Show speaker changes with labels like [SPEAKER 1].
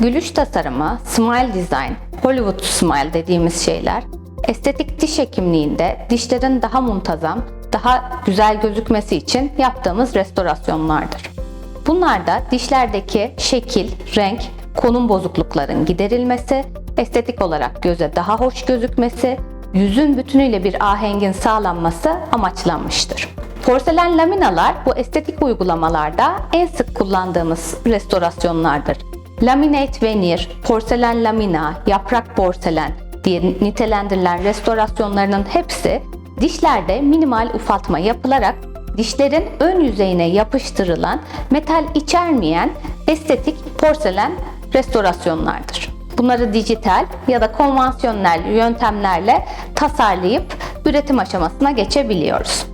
[SPEAKER 1] Gülüş tasarımı, smile design, Hollywood smile dediğimiz şeyler estetik diş hekimliğinde dişlerin daha muntazam, daha güzel gözükmesi için yaptığımız restorasyonlardır. Bunlar da dişlerdeki şekil, renk, konum bozuklukların giderilmesi, estetik olarak göze daha hoş gözükmesi, yüzün bütünüyle bir ahengin sağlanması amaçlanmıştır. Porselen laminalar bu estetik uygulamalarda en sık kullandığımız restorasyonlardır. Laminate veneer, porselen lamina, yaprak porselen diye nitelendirilen restorasyonlarının hepsi dişlerde minimal ufaltma yapılarak dişlerin ön yüzeyine yapıştırılan metal içermeyen estetik porselen restorasyonlardır. Bunları dijital ya da konvansiyonel yöntemlerle tasarlayıp üretim aşamasına geçebiliyoruz.